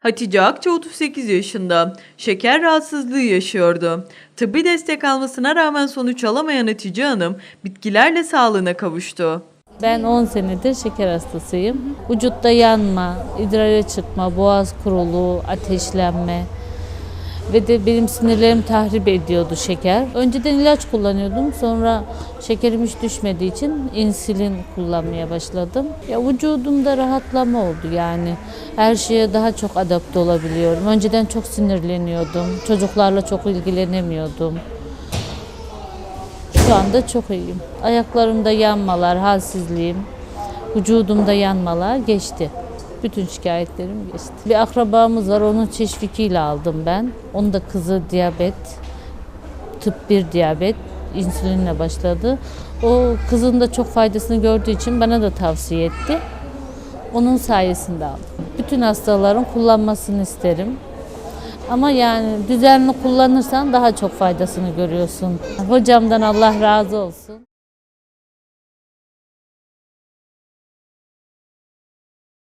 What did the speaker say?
Hatice Akça 38 yaşında. Şeker rahatsızlığı yaşıyordu. Tıbbi destek almasına rağmen sonuç alamayan Hatice Hanım bitkilerle sağlığına kavuştu. Ben 10 senedir şeker hastasıyım. Vücutta yanma, idrara çıkma, boğaz kuruluğu, ateşlenme ve de benim sinirlerim tahrip ediyordu şeker. Önceden ilaç kullanıyordum. Sonra şekerim hiç düşmediği için insülin kullanmaya başladım. Ya vücudumda rahatlama oldu yani. Her şeye daha çok adapte olabiliyorum. Önceden çok sinirleniyordum. Çocuklarla çok ilgilenemiyordum. Şu anda çok iyiyim. Ayaklarımda yanmalar, halsizliğim, vücudumda yanmalar geçti. Bütün şikayetlerim geçti. Bir akrabamız var, onun teşvikiyle aldım ben. Onun da kızı diyabet, tıp 1 diyabet, insülinle başladı. O kızın da çok faydasını gördüğü için bana da tavsiye etti. Onun sayesinde aldım. Bütün hastaların kullanmasını isterim. Ama yani düzenli kullanırsan daha çok faydasını görüyorsun. Hocamdan Allah razı olsun.